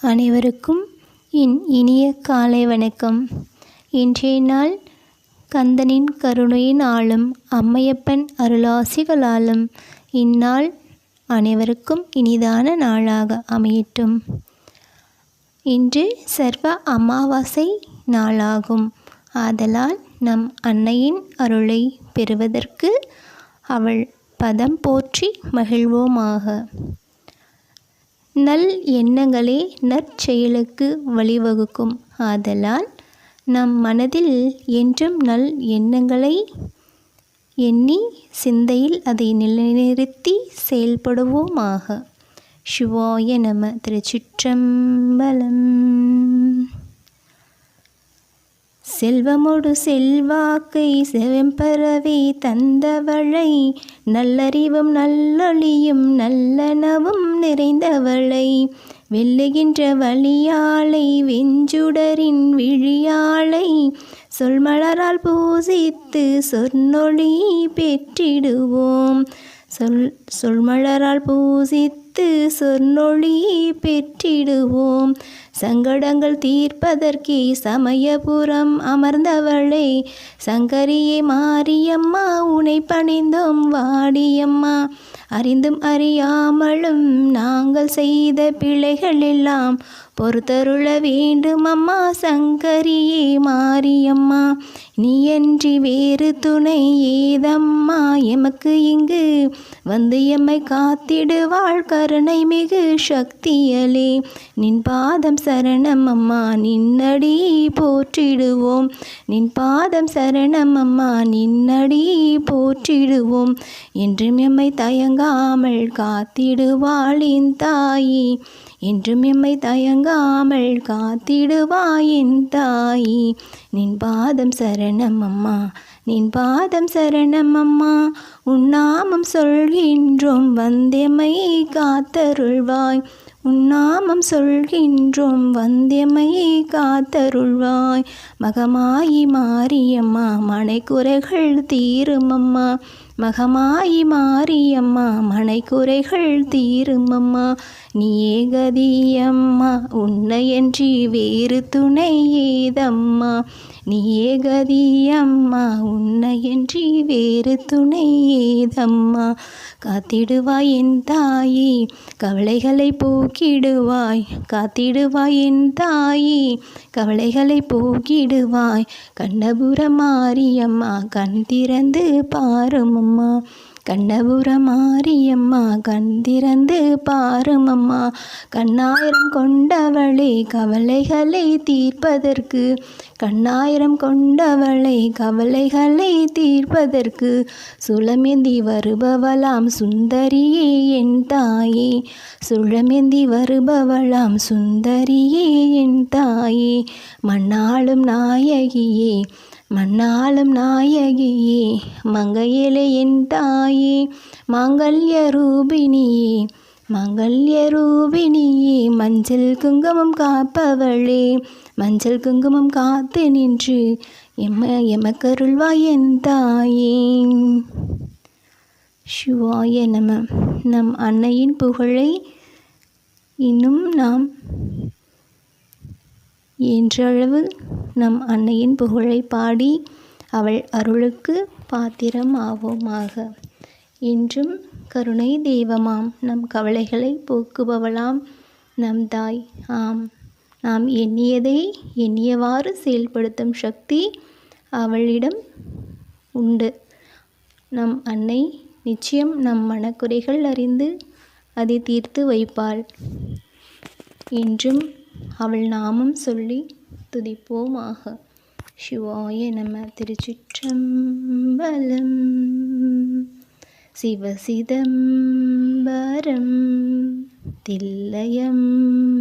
அனைவருக்கும் என் இனிய காலை வணக்கம். இன்றைய நாள் கந்தனின் கருணையின் ஆளும் அம்மையப்பன் அருளாசிகளாலும் இந்நாள் அனைவருக்கும் இனிதான நாளாக அமையட்டும். இன்று சர்வ அமாவாசை நாளாகும். ஆதலால் நம் அன்னையின் அருளை பெறுவதற்கு அவள் பதம் போற்றி மகிழ்வோமாக. நல் எண்ணங்களே நற்செயலுக்கு வழிவகுக்கும். ஆதலால் நம் மனதில் என்றும் நல் எண்ணங்களை எண்ணி சிந்தையில் அதை நிலைநிறுத்தி செயல்படுவோமாக. சிவாய நம. திருச்சிற்றம்பலம். செல்வமொடு செல்வாக்கை செவம்பரவே தந்தவளை நல்லறிவும் நல்லொளியும் நல்லனவும் நிறைந்தவளை. வெல்லுகின்ற வழியாளை வெஞ்சுடரின் விழியாளை சொல்மலரால் பூசித்து சொன்னொளி பெற்றிடுவோம். சொல் சொல்மலரால் பூசித்து சொன்னொளி பெற்றிடுவோம். சங்கடங்கள் தீர்ப்பதற்கே சமயபுரம் அமர்ந்தவளே. சங்கரியே மாரியம்மா உனை பணிந்தோம் வாடியம்மா. அறிந்தும் அறியாமலும் நாங்கள் செய்த பிழைகள் எல்லாம் பொறுத்தருள வேண்டும் அம்மா சங்கரியே மாரியம்மா நீ நீயன்றி வேறு துணை ஏதம்மா. எமக்கு இங்கு வந்து எம்மை காத்திடுவாள் கருணை மிகு சக்தியலே. நின் பாதம் சரணம் அம்மா நின்னடி போற்றிடுவோம். நின் பாதம் சரணம் அம்மா நின்னடி போற்றிடுவோம். என்றும் எம்மை தயங்காமல் காத்திடுவாளின் தாயி. என்றும் எம்மை தயங்காமல் காத்திடுவாயின் தாயி. நின் பாதம் சரணம் அம்மா நின் பாதம் சரணம் அம்மா. உன்னாமம் சொல்கின்றோம் வந்தெமை காத்தருள்வாய். உன்னாமம் சொல்கின்றோம் வந்தியமையை காத்தருள்வாய். மகமாயி மாரியம்மா மனைக்குறைகள் தீருமம்மா. மகமாயி மாரியம்மா மனைக்குறைகள் தீருமம்மா. நீயே கதியம்மா உன்னையன்றி வேறு துணை ஏதம்மா. நீயே கதியம்மா உன்னையன்றி வேறு துணை ஏதம்மா. காத்திடுவாய் என் தாயே கவலைகளை போக்கிடுவாய். காத்திடுவாய் என் தாயே கவலைகளை போக்கிடுவாய். கண்ணபுர மாரியம்மா கண் திறந்து பாருமம்மா. கண்ணபுர மாரியம்மா கண் திறந்து பாருமம்மா. கண்ணாயிரம் கொண்டவளே கவலைகளை தீர்ப்பதற்கு. கண்ணாயிரம் கொண்டவளை கவலைகளை தீர்ப்பதற்கு. சுளமேந்தி வருபவளாம் சுந்தரியே என் தாயே. சுழமேந்தி வருபவளாம் சுந்தரியே என் தாயே. மண்ணாளும் நாயகியே. மண்ணாளும் நாயகியே மங்கையிலே என் தாயே மாங்கல்ய ரூபிணியே மங்கல்ய ரூபிணியே மஞ்சள் குங்குமம் காப்பவளே மஞ்சள் குங்குமம் காத்து நின்று எம்ம எமக்கருள்வாய் என் தாயே. சிவாய நம நம் அன்னையின் புகழை இன்னும் நாம் என்றளவு நம் அன்னையின் புகழை பாடி அவள் அருளுக்கு பாத்திரம் ஆவோமாக என்றும் கருணை தெய்வமாம் நம் கவலைகளை போக்குபவளாம் நம் தாய் ஆம் நாம் எண்ணியதை எண்ணியவாறு செயல்படுத்தும் சக்தி அவளிடம் உண்டு. நம் அன்னை நிச்சயம் நம் மனக்குறைகள் அறிந்து அதை தீர்த்து வைப்பாள். என்றும் அவள் நாமம் சொல்லி துதிப்போமாக. சிவாய நம திருச்சிற்றம்பலம். சிவசிதம்பரம் தில்லயம்